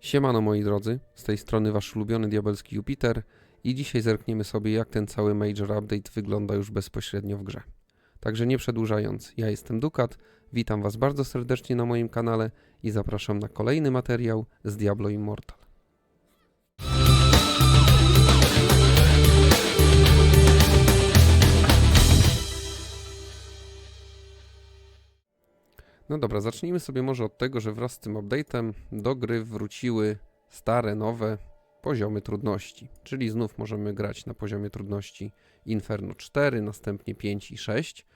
Siemano moi drodzy, z tej strony wasz ulubiony diabelski Jupiter i dzisiaj zerkniemy sobie jak ten cały Major Update wygląda już bezpośrednio w grze. Także nie przedłużając, ja jestem Dukat, witam was bardzo serdecznie na moim kanale i zapraszam na kolejny materiał z Diablo Immortal. No dobra, zacznijmy sobie może od tego, że wraz z tym update'em do gry wróciły stare, nowe poziomy trudności. Czyli znów możemy grać na poziomie trudności Inferno 4, następnie 5 i 6.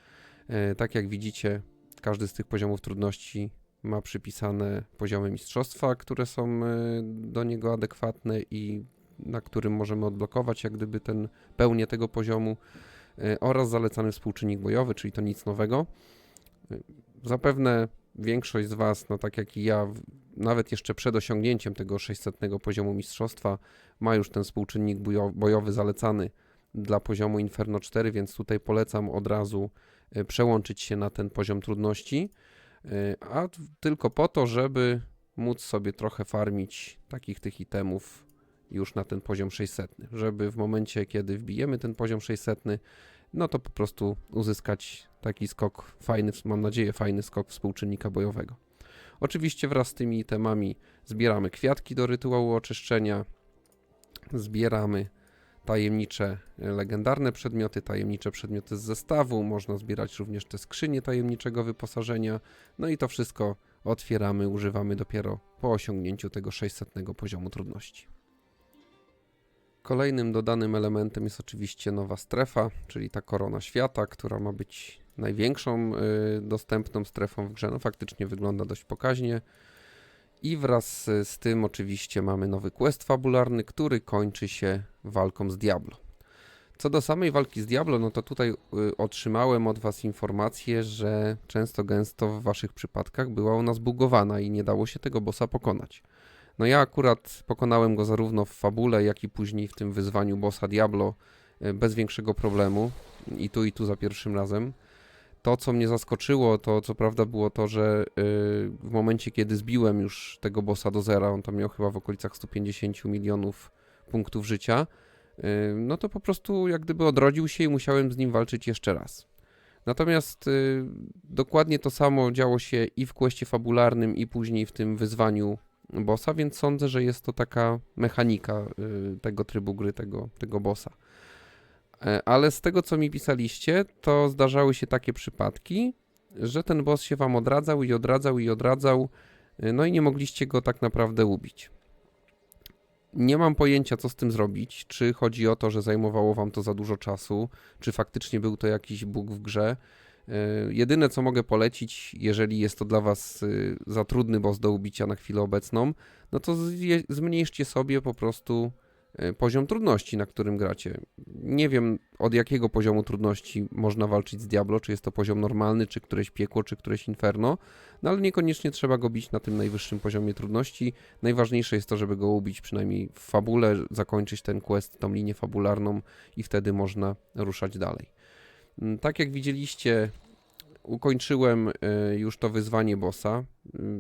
E, tak jak widzicie, każdy z tych poziomów trudności ma przypisane poziomy mistrzostwa, które są e, do niego adekwatne i na którym możemy odblokować jak gdyby ten pełnię tego poziomu e, oraz zalecany współczynnik bojowy, czyli to nic nowego. Zapewne większość z Was, no tak jak i ja, nawet jeszcze przed osiągnięciem tego 600 poziomu mistrzostwa, ma już ten współczynnik bojo- bojowy zalecany dla poziomu Inferno 4, więc tutaj polecam od razu e, przełączyć się na ten poziom trudności, e, a tylko po to, żeby móc sobie trochę farmić takich tych itemów już na ten poziom 600, żeby w momencie, kiedy wbijemy ten poziom 600, no to po prostu uzyskać taki skok fajny, mam nadzieję, fajny skok współczynnika bojowego. Oczywiście wraz z tymi temami zbieramy kwiatki do rytuału oczyszczenia, zbieramy tajemnicze, e, legendarne przedmioty, tajemnicze przedmioty z zestawu, można zbierać również te skrzynie tajemniczego wyposażenia, no i to wszystko otwieramy, używamy dopiero po osiągnięciu tego 600 poziomu trudności. Kolejnym dodanym elementem jest oczywiście nowa strefa, czyli ta korona świata, która ma być największą y, dostępną strefą w grze. No faktycznie wygląda dość pokaźnie. I wraz z, tym oczywiście mamy nowy quest fabularny, który kończy się walką z Diablo. Co do samej walki z Diablo, no to tutaj y, otrzymałem od Was informację, że często gęsto w Waszych przypadkach była ona zbugowana i nie dało się tego bossa pokonać. No ja akurat pokonałem go zarówno w fabule, jak i później w tym wyzwaniu bossa Diablo y, bez większego problemu i tu i tu za pierwszym razem. To, co mnie zaskoczyło, to co prawda było to, że y, w momencie, kiedy zbiłem już tego bossa do zera, on tam miał chyba w okolicach 150 milionów punktów życia, y, no to po prostu jak gdyby odrodził się i musiałem z nim walczyć jeszcze raz. Natomiast dokładnie to samo działo się i w questie fabularnym, i później w tym wyzwaniu bossa, więc sądzę, że jest to taka mechanika y, tego trybu gry, tego, tego bossa. E, Ale z tego, co mi pisaliście, to zdarzały się takie przypadki, że ten boss się wam odradzał i odradzał i odradzał, y, no i nie mogliście go tak naprawdę ubić. Nie mam pojęcia, co z tym zrobić. Czy chodzi o to, że zajmowało wam to za dużo czasu, czy faktycznie był to jakiś bóg w grze. E, Jedyne, co mogę polecić, jeżeli jest to dla was y, za trudny boss do ubicia na chwilę obecną, no to zmniejszcie sobie po prostu e, poziom trudności, na którym gracie. Nie wiem, od jakiego poziomu trudności można walczyć z Diablo, czy jest to poziom normalny, czy któreś piekło, czy któreś inferno, no ale niekoniecznie trzeba go bić na tym najwyższym poziomie trudności. Najważniejsze jest to, żeby go ubić przynajmniej w fabule, zakończyć ten quest, tą linię fabularną i wtedy można ruszać dalej. Mm, Tak jak widzieliście, ukończyłem y, już to wyzwanie bossa.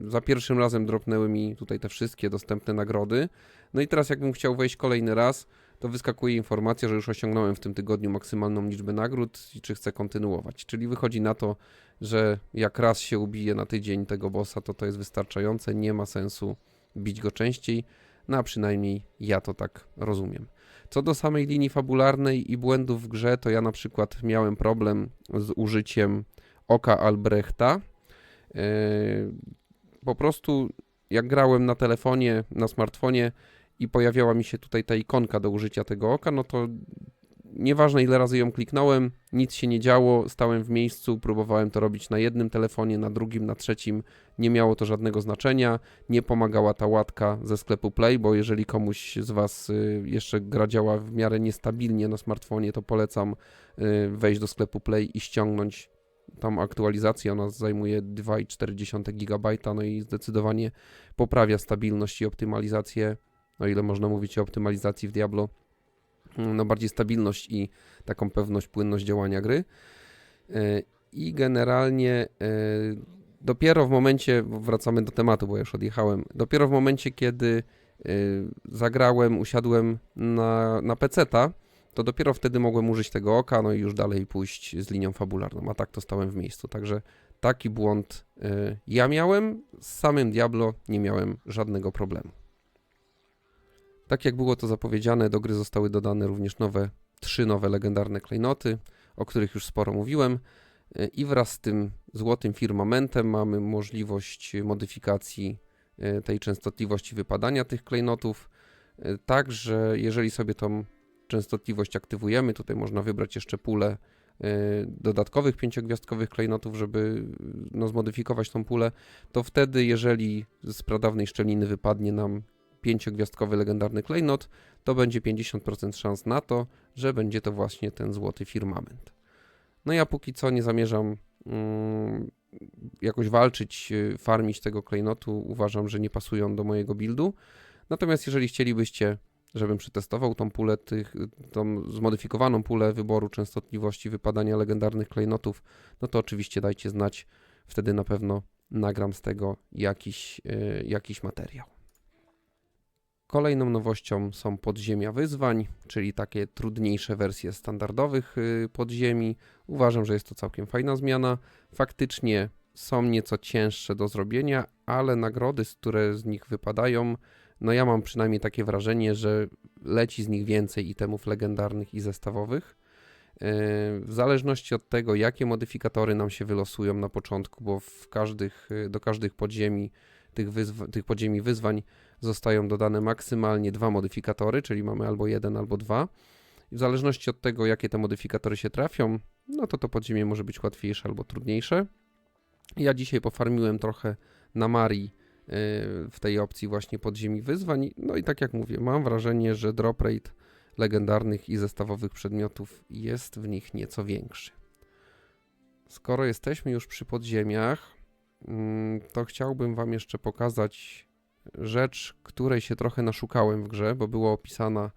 Y, Za pierwszym razem dropnęły mi tutaj te wszystkie dostępne nagrody. No i teraz jakbym chciał wejść kolejny raz, to wyskakuje informacja, że już osiągnąłem w tym tygodniu maksymalną liczbę nagród i czy chcę kontynuować. Czyli wychodzi na to, że jak raz się ubije na tydzień tego bossa, to to jest wystarczające, nie ma sensu bić go częściej, no a przynajmniej ja to tak rozumiem. Co do samej linii fabularnej i błędów w grze, to ja na przykład miałem problem z użyciem oka Albrechta. Yy, Po prostu jak grałem na telefonie, na smartfonie i pojawiała mi się tutaj ta ikonka do użycia tego oka, no to nieważne ile razy ją kliknąłem, nic się nie działo, stałem w miejscu, próbowałem to robić na jednym telefonie, na drugim, na trzecim, nie miało to żadnego znaczenia, nie pomagała ta łatka ze sklepu Play, bo jeżeli komuś z Was y, jeszcze gra działa w miarę niestabilnie na smartfonie, to polecam y, wejść do sklepu Play i ściągnąć. Tam aktualizację, ona zajmuje 2,4 GB, no i zdecydowanie poprawia stabilność i optymalizację, o ile można mówić o optymalizacji w Diablo, no bardziej stabilność i taką pewność, płynność działania gry. E, I generalnie e, dopiero w momencie, wracamy do tematu, bo już odjechałem, dopiero w momencie, kiedy y, zagrałem, usiadłem na, na peceta, to dopiero wtedy mogłem użyć tego oka, no i już dalej pójść z linią fabularną, a tak to stałem w miejscu. Także taki błąd ja miałem, z samym Diablo nie miałem żadnego problemu. Tak jak było to zapowiedziane, do gry zostały dodane również nowe, trzy nowe legendarne klejnoty, o których już sporo mówiłem. Y, I wraz z tym złotym firmamentem mamy możliwość modyfikacji y, tej częstotliwości wypadania tych klejnotów. Y, Także jeżeli sobie tą częstotliwość aktywujemy, tutaj można wybrać jeszcze pulę dodatkowych pięciogwiazdkowych klejnotów, żeby no, zmodyfikować tą pulę, to wtedy jeżeli z pradawnej szczeliny wypadnie nam pięciogwiazdkowy legendarny klejnot, to będzie 50% szans na to, że będzie to właśnie ten złoty firmament. No ja póki co nie zamierzam mm, jakoś walczyć, y, farmić tego klejnotu. Uważam, że nie pasują do mojego buildu. Natomiast jeżeli chcielibyście, żebym przetestował tą pulę tych, tą zmodyfikowaną pulę wyboru częstotliwości wypadania legendarnych klejnotów, no to oczywiście dajcie znać. Wtedy na pewno nagram z tego jakiś, y, jakiś materiał. Kolejną nowością są podziemia wyzwań, czyli takie trudniejsze wersje standardowych y, podziemi. Uważam, że jest to całkiem fajna zmiana. Faktycznie są nieco cięższe do zrobienia, ale nagrody, z które z nich wypadają, no ja mam przynajmniej takie wrażenie, że leci z nich więcej itemów legendarnych i zestawowych. Yy, W zależności od tego, jakie modyfikatory nam się wylosują na początku, bo w każdych, y, do każdych podziemi, tych, tych podziemi wyzwań zostają dodane maksymalnie dwa modyfikatory, czyli mamy albo jeden, albo dwa. I w zależności od tego, jakie te modyfikatory się trafią, no to to podziemie może być łatwiejsze albo trudniejsze. Ja dzisiaj pofarmiłem trochę na Marii yy, w tej opcji właśnie podziemi wyzwań. No i tak jak mówię, mam wrażenie, że drop rate legendarnych i zestawowych przedmiotów jest w nich nieco większy. Skoro jesteśmy już przy podziemiach, mm, to chciałbym Wam jeszcze pokazać rzecz, której się trochę naszukałem w grze, bo była opisana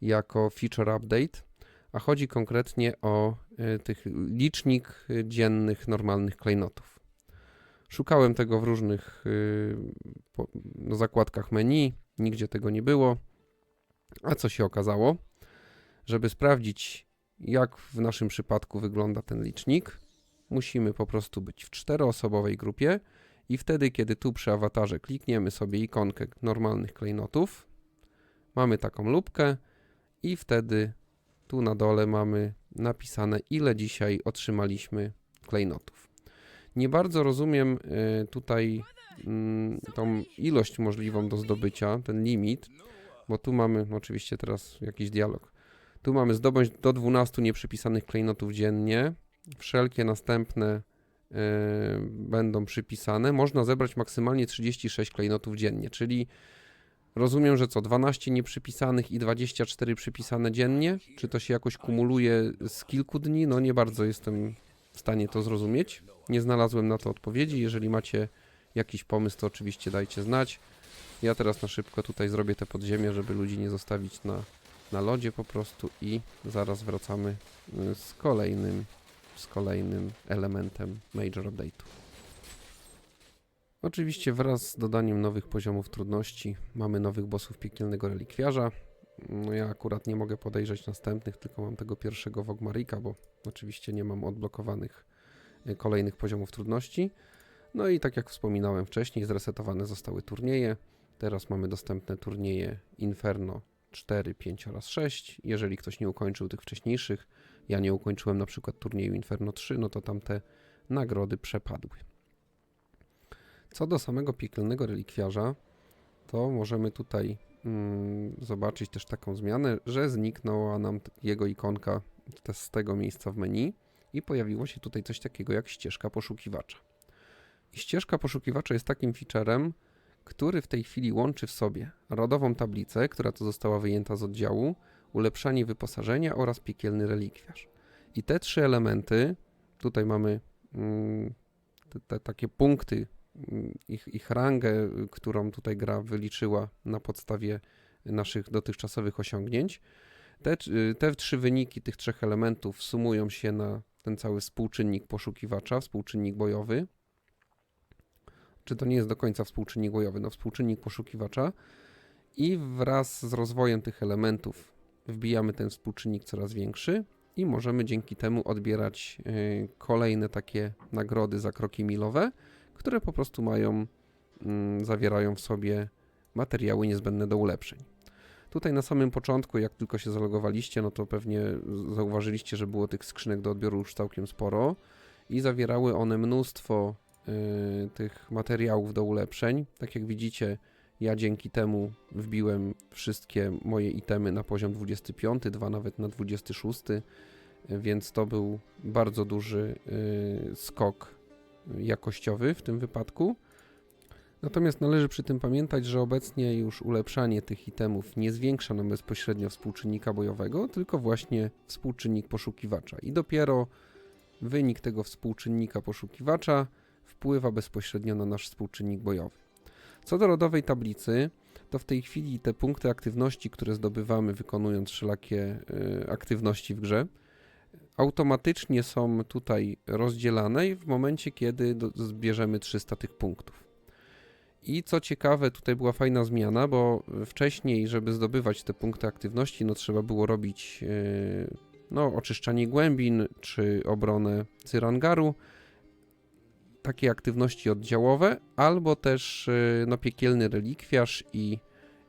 jako feature update, a chodzi konkretnie o y, tych licznik dziennych normalnych klejnotów. Szukałem tego w różnych po, no, zakładkach menu, nigdzie tego nie było. A co się okazało? Żeby sprawdzić, jak w naszym przypadku wygląda ten licznik, musimy po prostu być w czteroosobowej grupie i wtedy, kiedy tu przy awatarze klikniemy sobie ikonkę normalnych klejnotów, mamy taką lupkę i wtedy tu na dole mamy napisane, ile dzisiaj otrzymaliśmy klejnotów. Nie bardzo rozumiem y, tutaj mm, tą ilość możliwą do zdobycia, ten limit, bo tu mamy no oczywiście teraz jakiś dialog. Tu mamy zdobądź do 12 nieprzypisanych klejnotów dziennie. Wszelkie następne będą przypisane. Można zebrać maksymalnie 36 klejnotów dziennie, czyli rozumiem, że co 12 nieprzypisanych i 24 przypisane dziennie? Czy to się jakoś kumuluje z kilku dni? No nie bardzo jestem w stanie to zrozumieć. Nie znalazłem na to odpowiedzi. Jeżeli macie jakiś pomysł, to oczywiście dajcie znać. Ja teraz na szybko tutaj zrobię te podziemia, żeby ludzi nie zostawić na, na lodzie po prostu i zaraz wracamy y, z kolejnym, z kolejnym elementem Major Update'u. Oczywiście wraz z dodaniem nowych poziomów trudności mamy nowych bossów piekielnego relikwiarza. No ja akurat nie mogę podejrzeć następnych, tylko mam tego pierwszego Wogmarika, bo oczywiście nie mam odblokowanych y, kolejnych poziomów trudności. No i tak jak wspominałem wcześniej, zresetowane zostały turnieje. Teraz mamy dostępne turnieje Inferno 4, 5 oraz 6. Jeżeli ktoś nie ukończył tych wcześniejszych, ja nie ukończyłem na przykład turnieju Inferno 3, no to tamte nagrody przepadły. Co do samego piekielnego relikwiarza, to możemy tutaj mm, zobaczyć też taką zmianę, że zniknęła nam jego ikonka z tego miejsca w menu i pojawiło się tutaj coś takiego jak ścieżka poszukiwacza. I ścieżka poszukiwacza jest takim featurem, który w tej chwili łączy w sobie rodową tablicę, która to została wyjęta z oddziału, ulepszanie wyposażenia oraz piekielny relikwiarz. I te trzy elementy, tutaj mamy mm, te, te takie punkty, mm, ich, ich rangę, y, którą tutaj gra wyliczyła na podstawie naszych dotychczasowych osiągnięć. Te, tr- te trzy wyniki tych trzech elementów sumują się na ten cały współczynnik poszukiwacza, współczynnik bojowy. czy to nie jest do końca współczynnik bojowy, no współczynnik poszukiwacza i wraz z rozwojem tych elementów wbijamy ten współczynnik coraz większy i możemy dzięki temu odbierać y, kolejne takie nagrody za kroki milowe, które po prostu mają, mm, zawierają w sobie materiały niezbędne do ulepszeń. Tutaj na samym początku, jak tylko się zalogowaliście, no to pewnie zauważyliście, że było tych skrzynek do odbioru już całkiem sporo i zawierały one mnóstwo y, tych materiałów do ulepszeń. Tak jak widzicie, ja dzięki temu wbiłem wszystkie moje itemy na poziom 25, dwa nawet na 26, więc to był bardzo duży y, skok jakościowy w tym wypadku. Natomiast należy przy tym pamiętać, że obecnie już ulepszanie tych itemów nie zwiększa nam bezpośrednio współczynnika bojowego, tylko właśnie współczynnik poszukiwacza. I dopiero wynik tego współczynnika poszukiwacza wpływa bezpośrednio na nasz współczynnik bojowy. Co do rodowej tablicy, to w tej chwili te punkty aktywności, które zdobywamy wykonując wszelakie y, aktywności w grze, automatycznie są tutaj rozdzielane w momencie, kiedy zbierzemy 300 tych punktów. I co ciekawe, tutaj była fajna zmiana, bo wcześniej, żeby zdobywać te punkty aktywności, no trzeba było robić yy, no, oczyszczanie głębin czy obronę Cyrangaru, takie aktywności oddziałowe, albo też yy, no, piekielny relikwiarz i,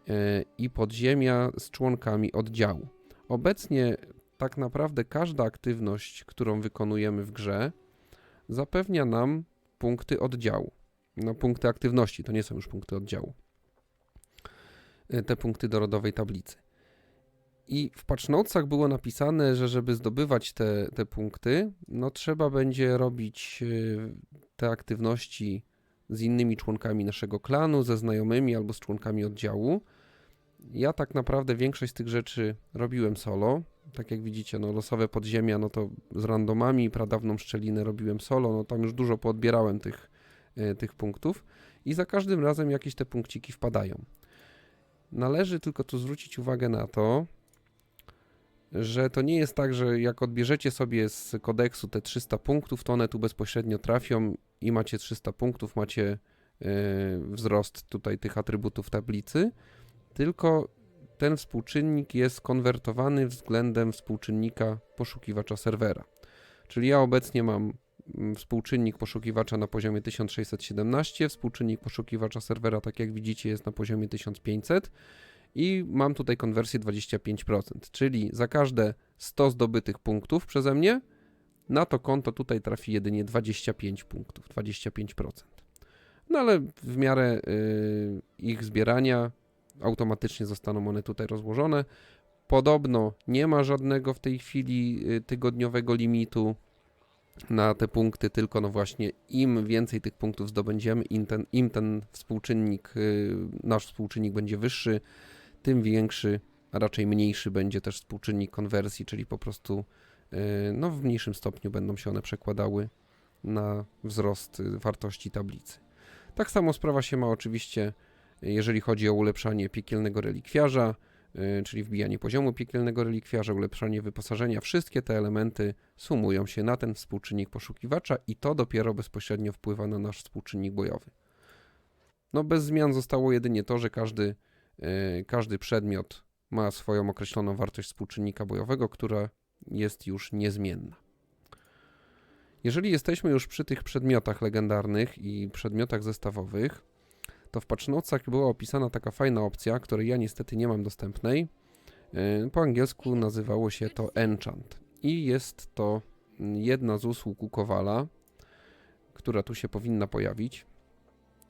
yy, i podziemia z członkami oddziału. Obecnie tak naprawdę każda aktywność, którą wykonujemy w grze, zapewnia nam punkty oddziału. No, punkty aktywności, to nie są już punkty oddziału. Y, Te punkty do rodowej tablicy. I w patchnotesach było napisane, że żeby zdobywać te, te punkty, no trzeba będzie robić y, te aktywności z innymi członkami naszego klanu, ze znajomymi albo z członkami oddziału. Ja tak naprawdę większość z tych rzeczy robiłem solo. Tak jak widzicie, no losowe podziemia, no to z randomami, pradawną szczelinę robiłem solo, no tam już dużo poodbierałem tych, y, tych punktów i za każdym razem jakieś te punkciki wpadają. Należy tylko tu zwrócić uwagę na to, że to nie jest tak, że jak odbierzecie sobie z kodeksu te 300 punktów, to one tu bezpośrednio trafią i macie 300 punktów, macie y, wzrost tutaj tych atrybutów tablicy, tylko ten współczynnik jest konwertowany względem współczynnika poszukiwacza serwera. Czyli ja obecnie mam mm, współczynnik poszukiwacza na poziomie 1617, współczynnik poszukiwacza serwera, tak jak widzicie, jest na poziomie 1500 i mam tutaj konwersję 25%, czyli za każde 100 zdobytych punktów przeze mnie, na to konto tutaj trafi jedynie 25 punktów, 25%. No ale w miarę y, ich zbierania automatycznie zostaną one tutaj rozłożone. Podobno nie ma żadnego w tej chwili y, tygodniowego limitu na te punkty, tylko no właśnie im więcej tych punktów zdobędziemy, im ten, im ten współczynnik, y, nasz współczynnik będzie wyższy, tym większy, a raczej mniejszy będzie też współczynnik konwersji, czyli po prostu y, no, w mniejszym stopniu będą się one przekładały na wzrost y, wartości tablicy. Tak samo sprawa się ma oczywiście, jeżeli chodzi o ulepszanie piekielnego relikwiarza, y, czyli wbijanie poziomu piekielnego relikwiarza, ulepszanie wyposażenia. Wszystkie te elementy sumują się na ten współczynnik poszukiwacza i to dopiero bezpośrednio wpływa na nasz współczynnik bojowy. No bez zmian zostało jedynie to, że każdy każdy przedmiot ma swoją określoną wartość współczynnika bojowego, która jest już niezmienna. Jeżeli jesteśmy już przy tych przedmiotach legendarnych i przedmiotach zestawowych, to w patchnotesach była opisana taka fajna opcja, której ja niestety nie mam dostępnej. Y, Po angielsku nazywało się to Enchant i jest to mm, jedna z usług u Kowala, która tu się powinna pojawić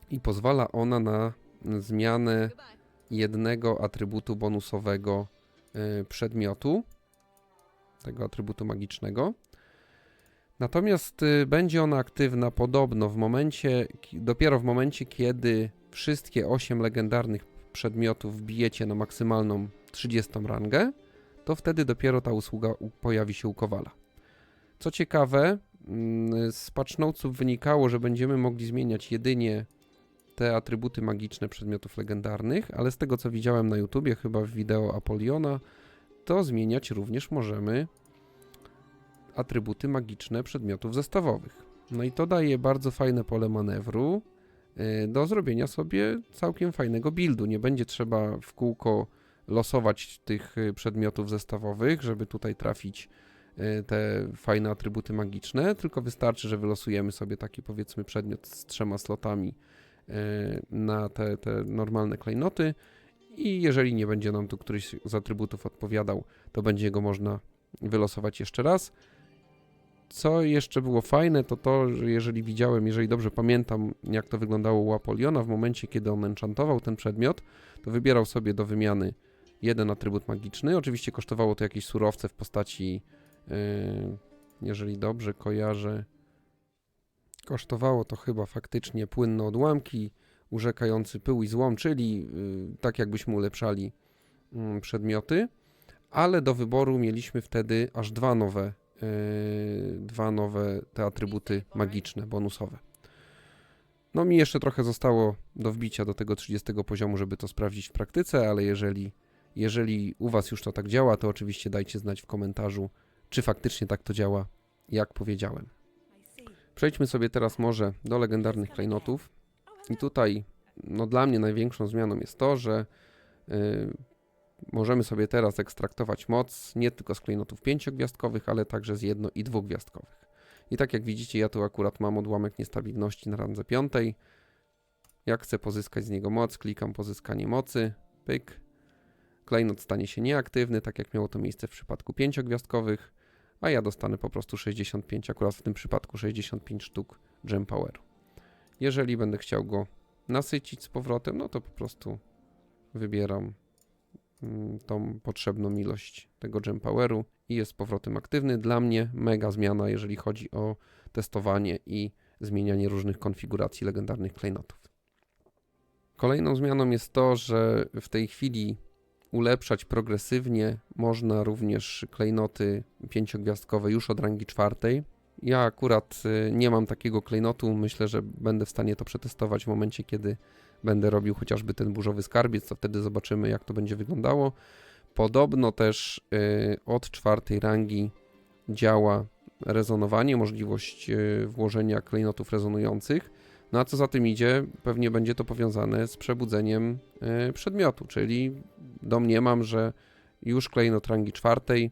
i pozwala ona na zmianę jednego atrybutu bonusowego y, przedmiotu, tego atrybutu magicznego. Natomiast y, będzie ona aktywna podobno w momencie, dopiero w momencie, kiedy wszystkie 8 legendarnych przedmiotów wbijecie na maksymalną 30 rangę, to wtedy dopiero ta usługa pojawi się u Kowala. Co ciekawe, mm, z patchnotesów wynikało, że będziemy mogli zmieniać jedynie te atrybuty magiczne przedmiotów legendarnych, ale z tego co widziałem na YouTubie, chyba w wideo Apoliona, to zmieniać również możemy atrybuty magiczne przedmiotów zestawowych. No i to daje bardzo fajne pole manewru, y, do zrobienia sobie całkiem fajnego buildu. Nie będzie trzeba w kółko losować tych y, przedmiotów zestawowych, żeby tutaj trafić y, te fajne atrybuty magiczne, tylko wystarczy, że wylosujemy sobie taki powiedzmy przedmiot z trzema slotami na te, te normalne klejnoty i jeżeli nie będzie nam tu któryś z atrybutów odpowiadał, to będzie go można wylosować jeszcze raz. Co jeszcze było fajne, to to, że jeżeli widziałem, jeżeli dobrze pamiętam, jak to wyglądało u Apoliona, w momencie, kiedy on enchantował ten przedmiot, to wybierał sobie do wymiany jeden atrybut magiczny. Oczywiście kosztowało to jakieś surowce w postaci, yy, jeżeli dobrze kojarzę, kosztowało to chyba faktycznie płynne odłamki, urzekający pył i złom, czyli yy, tak jakbyśmy ulepszali yy, przedmioty, ale do wyboru mieliśmy wtedy aż dwa nowe, yy, dwa nowe te atrybuty magiczne, bonusowe. No mi jeszcze trochę zostało do wbicia do tego 30 poziomu, żeby to sprawdzić w praktyce, ale jeżeli, jeżeli u Was już to tak działa, to oczywiście dajcie znać w komentarzu, czy faktycznie tak to działa, jak powiedziałem. Przejdźmy sobie teraz może do legendarnych klejnotów. I tutaj, no dla mnie największą zmianą jest to, że yy, możemy sobie teraz ekstraktować moc nie tylko z klejnotów pięciogwiazdkowych, ale także z jedno- i dwugwiazdkowych. I tak jak widzicie, ja tu akurat mam odłamek niestabilności na randze piątej. Jak chcę pozyskać z niego moc, klikam pozyskanie mocy, pyk. Klejnot stanie się nieaktywny, tak jak miało to miejsce w przypadku pięciogwiazdkowych, a ja dostanę po prostu 65, akurat w tym przypadku 65 sztuk Gem Poweru. Jeżeli będę chciał go nasycić z powrotem, no to po prostu wybieram mm, tą potrzebną ilość tego Gem Poweru i jest z powrotem aktywny. Dla mnie mega zmiana, jeżeli chodzi o testowanie i zmienianie różnych konfiguracji legendarnych klejnotów. Kolejną zmianą jest to, że w tej chwili ulepszać progresywnie można również klejnoty pięciogwiazdkowe już od rangi czwartej. Ja akurat y, nie mam takiego klejnotu, myślę, że będę w stanie to przetestować w momencie, kiedy będę robił chociażby ten burzowy skarbiec, to wtedy zobaczymy jak to będzie wyglądało. Podobno też y, od czwartej rangi działa rezonowanie, możliwość y, włożenia klejnotów rezonujących. No a co za tym idzie, pewnie będzie to powiązane z przebudzeniem y, przedmiotu, czyli domniemam, że już klejnot rangi czwartej,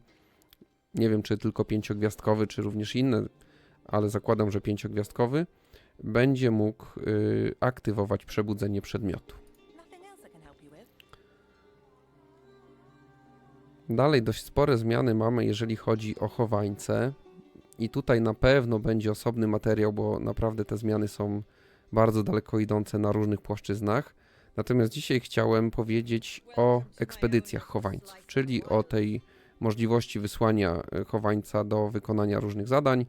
nie wiem czy tylko pięciogwiazdkowy, czy również inne, ale zakładam, że pięciogwiazdkowy, będzie mógł y, aktywować przebudzenie przedmiotu. Dalej dość spore zmiany mamy, jeżeli chodzi o chowańce. I tutaj na pewno będzie osobny materiał, bo naprawdę te zmiany są bardzo daleko idące na różnych płaszczyznach. Natomiast dzisiaj chciałem powiedzieć o ekspedycjach chowańców, czyli o tej możliwości wysłania e, chowańca do wykonania różnych zadań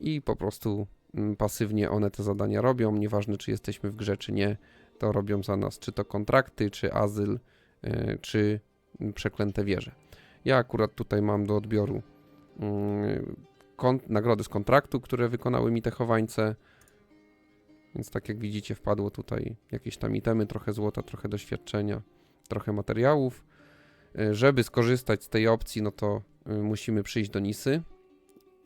i po prostu mm, pasywnie one te zadania robią, nieważne czy jesteśmy w grze czy nie, to robią za nas czy to kontrakty, czy azyl, e, czy mm, przeklęte wieże. Ja akurat tutaj mam do odbioru mm, nagrody z kontraktu, które wykonały mi te chowańce. Więc tak jak widzicie, wpadło tutaj jakieś tam itemy, trochę złota, trochę doświadczenia, trochę materiałów. Y, Żeby skorzystać z tej opcji, no to y, musimy przyjść do Nisy,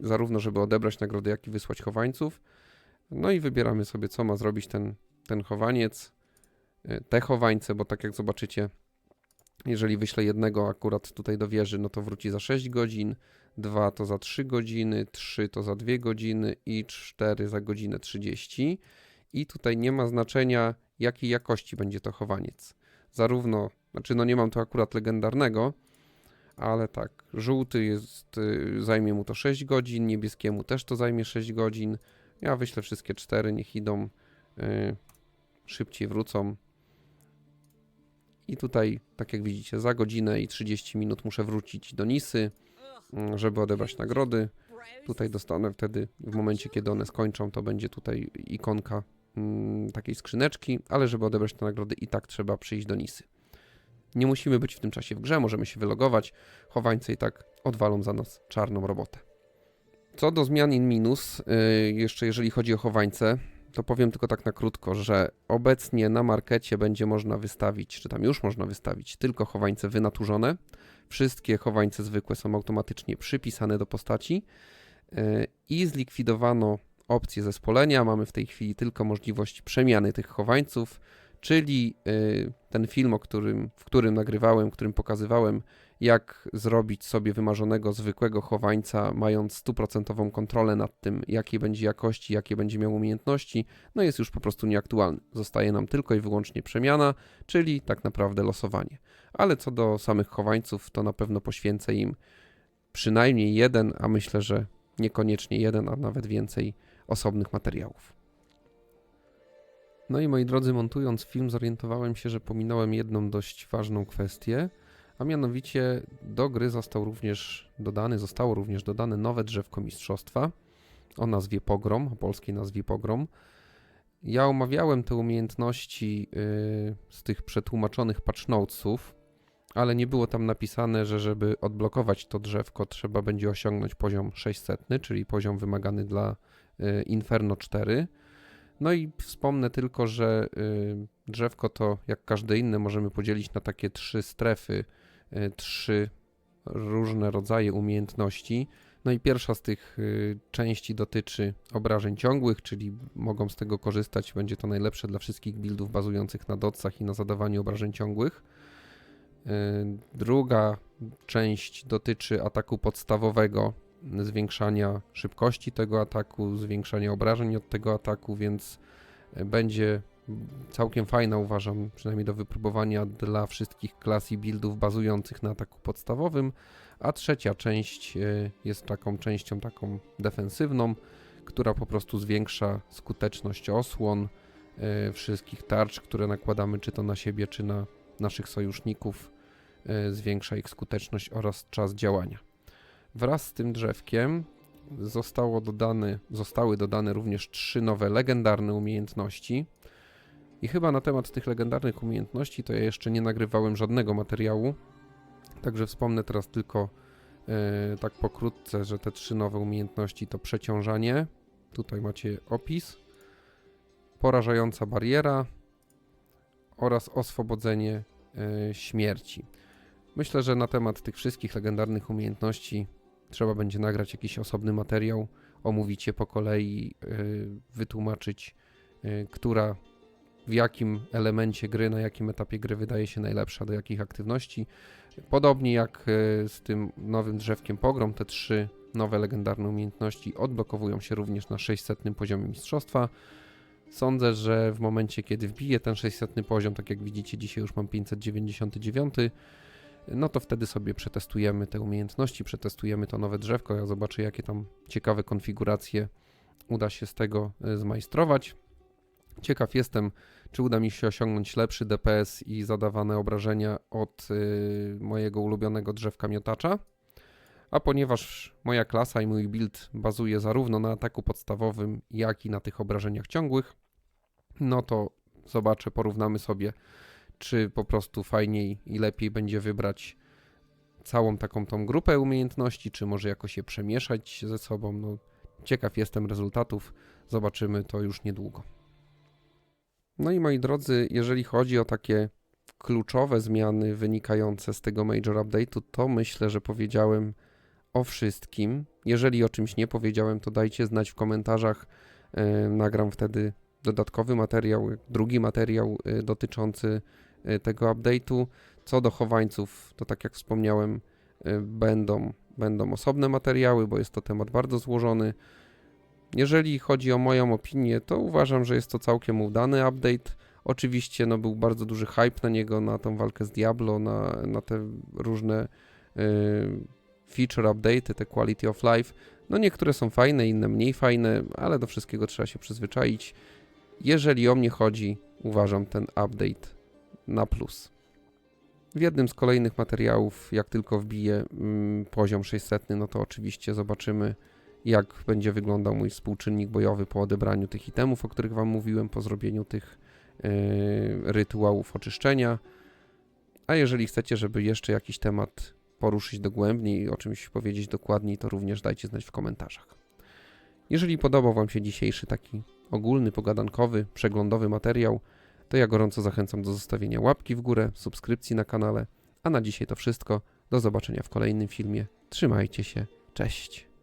zarówno żeby odebrać nagrodę, jak i wysłać chowańców. No i wybieramy sobie, co ma zrobić ten, ten chowaniec, y, te chowańce, bo tak jak zobaczycie, jeżeli wyślę jednego akurat tutaj do wieży, no to wróci za 6 godzin, dwa to za 3 godziny, 3 to za 2 godziny i 4 za godzinę 30. I tutaj nie ma znaczenia, jakiej jakości będzie to chowaniec. Zarówno, znaczy no nie mam tu akurat legendarnego, ale tak, żółty jest, y, zajmie mu to 6 godzin, niebieskiemu też to zajmie 6 godzin. Ja wyślę wszystkie 4, niech idą, y, szybciej wrócą. I tutaj, tak jak widzicie, za godzinę i 30 minut muszę wrócić do Nisy, mm, żeby odebrać nagrody. Tutaj dostanę wtedy, w momencie kiedy one skończą, to będzie tutaj ikonka takiej skrzyneczki, ale żeby odebrać te nagrody i tak trzeba przyjść do Nisy. Nie musimy być w tym czasie w grze, możemy się wylogować. Chowańce i tak odwalą za nas czarną robotę. Co do zmian in minus, yy, jeszcze jeżeli chodzi o chowańce, to powiem tylko tak na krótko, że obecnie na markecie będzie można wystawić, czy tam już można wystawić tylko chowańce wynaturzone. Wszystkie chowańce zwykłe są automatycznie przypisane do postaci yy, i zlikwidowano opcję zespolenia, mamy w tej chwili tylko możliwość przemiany tych chowańców, czyli y, ten film, o którym, w którym nagrywałem, którym pokazywałem, jak zrobić sobie wymarzonego zwykłego chowańca, mając stuprocentową kontrolę nad tym, jakiej będzie jakości, jakie będzie miał umiejętności, no jest już po prostu nieaktualny. Zostaje nam tylko i wyłącznie przemiana, czyli tak naprawdę losowanie. Ale co do samych chowańców, to na pewno poświęcę im przynajmniej jeden, a myślę, że niekoniecznie jeden, a nawet więcej osobnych materiałów. No i moi drodzy, montując film, zorientowałem się, że pominąłem jedną dość ważną kwestię, a mianowicie do gry został również dodany, zostało również dodane nowe drzewko mistrzostwa o nazwie Pogrom, o polskiej nazwie Pogrom. Ja omawiałem te umiejętności yy, z tych przetłumaczonych patch notesów, ale nie było tam napisane, że żeby odblokować to drzewko trzeba będzie osiągnąć poziom 600, czyli poziom wymagany dla Inferno 4. No i wspomnę tylko, że y, drzewko to jak każde inne możemy podzielić na takie trzy strefy, y, trzy różne rodzaje umiejętności. No i pierwsza z tych y, części dotyczy obrażeń ciągłych, czyli mogą z tego korzystać, będzie to najlepsze dla wszystkich buildów bazujących na docach i na zadawaniu obrażeń ciągłych. Y, Druga część dotyczy ataku podstawowego, zwiększania szybkości tego ataku, zwiększania obrażeń od tego ataku, więc y, będzie całkiem fajna, uważam, przynajmniej do wypróbowania dla wszystkich klas i buildów bazujących na ataku podstawowym. A trzecia część y, jest taką częścią taką defensywną, która po prostu zwiększa skuteczność osłon, y, wszystkich tarcz, które nakładamy czy to na siebie, czy na naszych sojuszników zwiększa ich skuteczność oraz czas działania. Wraz z tym drzewkiem zostało dodane, zostały dodane również trzy nowe legendarne umiejętności. I chyba na temat tych legendarnych umiejętności to ja jeszcze nie nagrywałem żadnego materiału. Także wspomnę teraz tylko e, tak pokrótce, że te trzy nowe umiejętności to przeciążanie. Tutaj macie opis. Porażająca bariera oraz oswobodzenie e, śmierci. Myślę, że na temat tych wszystkich legendarnych umiejętności trzeba będzie nagrać jakiś osobny materiał, omówić je po kolei, e, wytłumaczyć, e, która w jakim elemencie gry, na jakim etapie gry wydaje się najlepsza, do jakich aktywności. Podobnie jak e, z tym nowym drzewkiem pogrom, te trzy nowe legendarne umiejętności odblokowują się również na 600 poziomie mistrzostwa. Sądzę, że w momencie, kiedy wbiję ten 600 poziom, tak jak widzicie, dzisiaj już mam 599, no to wtedy sobie przetestujemy te umiejętności, przetestujemy to nowe drzewko, ja zobaczę, jakie tam ciekawe konfiguracje uda się z tego e, zmajstrować. Ciekaw jestem, czy uda mi się osiągnąć lepszy DPS i zadawane obrażenia od y, mojego ulubionego drzewka miotacza. A ponieważ moja klasa i mój build bazuje zarówno na ataku podstawowym, jak i na tych obrażeniach ciągłych, no to zobaczę, porównamy sobie, czy po prostu fajniej i lepiej będzie wybrać całą taką tą grupę umiejętności, czy może jakoś je przemieszać ze sobą. No, ciekaw jestem rezultatów, zobaczymy to już niedługo. No i moi drodzy, jeżeli chodzi o takie kluczowe zmiany wynikające z tego Major Update'u, to myślę, że powiedziałem o wszystkim. Jeżeli o czymś nie powiedziałem, to dajcie znać w komentarzach. E, Nagram wtedy dodatkowy materiał, drugi materiał e, dotyczący tego update'u. Co do chowańców, to tak jak wspomniałem, e, będą, będą osobne materiały, bo jest to temat bardzo złożony. Jeżeli chodzi o moją opinię, to uważam, że jest to całkiem udany update. Oczywiście no, był bardzo duży hype na niego, na tą walkę z Diablo, na, na te różne y, feature update'y, te quality of life. No niektóre są fajne, inne mniej fajne, ale do wszystkiego trzeba się przyzwyczaić. Jeżeli o mnie chodzi, uważam ten update na plus. W jednym z kolejnych materiałów, jak tylko wbiję mm, poziom 600, no to oczywiście zobaczymy, jak będzie wyglądał mój współczynnik bojowy po odebraniu tych itemów, o których Wam mówiłem, po zrobieniu tych yy, rytuałów oczyszczenia. A jeżeli chcecie, żeby jeszcze jakiś temat poruszyć dogłębniej i o czymś powiedzieć dokładniej, to również dajcie znać w komentarzach. Jeżeli podobał Wam się dzisiejszy taki ogólny, pogadankowy, przeglądowy materiał, to ja gorąco zachęcam do zostawienia łapki w górę, subskrypcji na kanale. A na dzisiaj to wszystko. Do zobaczenia w kolejnym filmie. Trzymajcie się. Cześć.